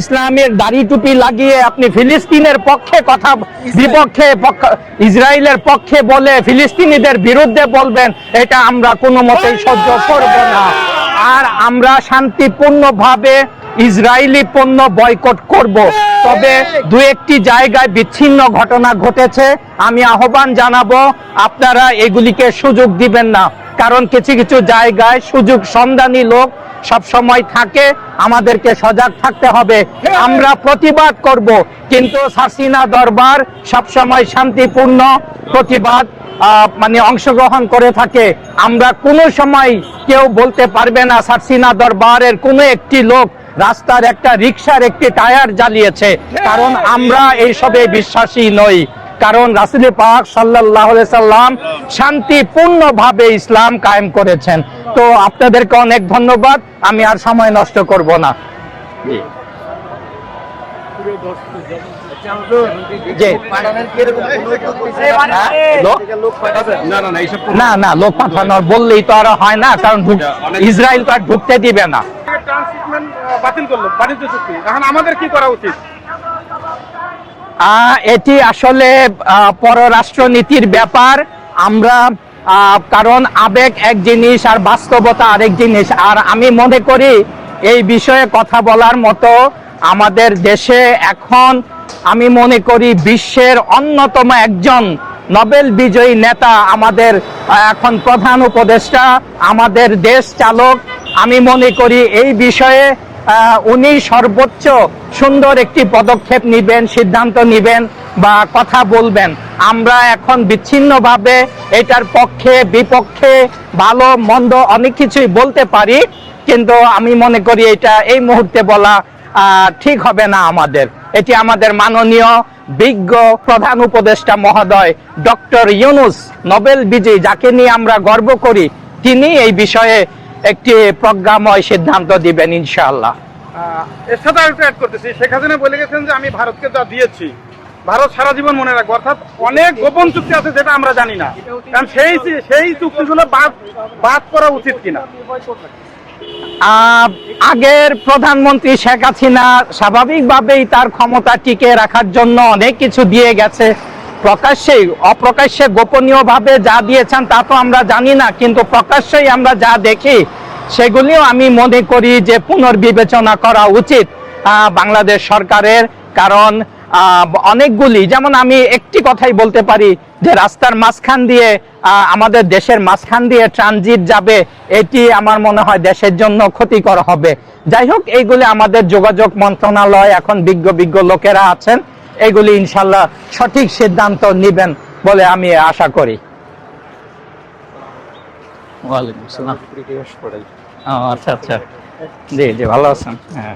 ইসলামের দাড়ি টুপি লাগিয়ে আপনি ফিলিস্তিনের পক্ষে কথা, বিপক্ষে ইসরায়েলের পক্ষে বলে ফিলিস্তিনিদের বিরুদ্ধে বলবেন, এটা আমরা কোনো মতেই সহ্য করব না। আর আমরা শান্তিপূর্ণভাবে ইসরায়েলি পণ্য বয়কট করব। তবে দু একটি জায়গায় বিচ্ছিন্ন ঘটনা ঘটেছে। আমি আহ্বান জানাব, আপনারা এগুলিকে সুযোগ দিবেন না। কারণ কিছু কিছু জায়গায় সুযোগ সন্ধানী লোক সব সময় থাকে। আমাদেরকে সজাগ থাকতে হবে। আমরা প্রতিবাদ করব। কিন্তু সাসিনা দরবার সব সময় শান্তিপূর্ণ প্রতিবাদ মানে অংশগ্রহণ করে থাকে। আমরা কোনো সময় কেউ বলতে পারবে না সারসিনা দরবারের কোনো একটি লোক রাস্তার একটা রিক্সার একটি টায়ার জ্বালিয়েছে। কারণ আমরা এইসবে বিশ্বাসী নই। কারণ রাসুল পাক সাল্লাহ সাল্লাম শান্তিপূর্ণ ভাবে ইসলাম কায়েম করেছেন। তো আপনাদেরকে অনেক ধন্যবাদ, আমি আর সময় নষ্ট করব না। না না, লোক পাঠানোর বললেই তো আর হয় না, কারণ ইসরায়েল তো আর ঢুকতে দিবে না। বাতিল করল, বাণিজ্য চুক্তি। এখন আমাদের কি করা উচিত? এটি আসলে পররাষ্ট্রনীতির ব্যাপার। আমরা কারণ আবেগ এক জিনিস আর বাস্তবতা আরেক জিনিস। আর আমি মনে করি এই বিষয়ে কথা বলার মতো আমাদের দেশে এখন আমি মনে করি বিশ্বের অন্যতম একজন নোবেল বিজয়ী নেতা আমাদের এখন প্রধান উপদেষ্টা, আমাদের দেশ চালক। আমি মনে করি এই বিষয়ে উনি সর্বোচ্চ সুন্দর একটি পদক্ষেপ নিবেন, সিদ্ধান্ত নিবেন বা কথা বলবেন। আমরা এখন বিচ্ছিন্নভাবে এটার পক্ষে, বিপক্ষে ভালো, মন্দ অনেক কিছুই বলতে পারি, কিন্তু আমি মনে করি এটা এই মুহূর্তে বলা ঠিক হবে না আমাদের। এটি আমাদের মাননীয় বিজ্ঞ প্রধান উপদেষ্টা মহোদয় ডক্টর ইউনুস নোবেল বিজয়ী, যাকে নিয়ে আমরা গর্ব করি, তিনি এই বিষয়ে একটি প্রজ্ঞাময় সিদ্ধান্ত দিবেন ইনশাআল্লাহ। এর সাথে আরেকটা অ্যাড করতেছি। শেখ হাসিনা বলে গেছেন যে আমি ভারতকে যা দিয়েছি ভারত সারা জীবন মনে রাখব। অর্থাৎ অনেক গোপন চুক্তি আছে যেটা আমরা জানি না। কারণ সেই সেই চুক্তিগুলো বাদ বাদ করা উচিত কিনা। আগের প্রধানমন্ত্রী শেখ হাসিনা স্বাভাবিকভাবেই তার ক্ষমতা টিকে রাখার জন্য অনেক কিছু দিয়ে গেছে। প্রকাশ্যেই, অপ্রকাশ্যে গোপনীয়ভাবে যা দিয়েছেন তা তো আমরা জানি না, কিন্তু প্রকাশ্যেই আমরা যা দেখি, সেগুলিও আমি মনে করি যে পুনর্বিবেচনা করা উচিত বাংলাদেশ সরকারের। কারণ অনেকগুলি, যেমন আমি একটি কথাই বলতে পারি, যে রাস্তার মাঝখান দিয়ে আমাদের দেশের মাঝখান দিয়ে ট্রানজিট যাবে, এটি আমার মনে হয় দেশের জন্য ক্ষতিকর হবে। যাই হোক, এইগুলি আমাদের যোগাযোগ মন্ত্রণালয়, এখন বিজ্ঞ বিজ্ঞ লোকেরা আছেন এগুলি ইনশাল্লাহ সঠিক সিদ্ধান্ত নেবেন বলে আমি আশা করি। ওয়ালাইকুম আসসালাম। ও, আচ্ছা আচ্ছা। জি জি ভালো আছেন। হ্যাঁ।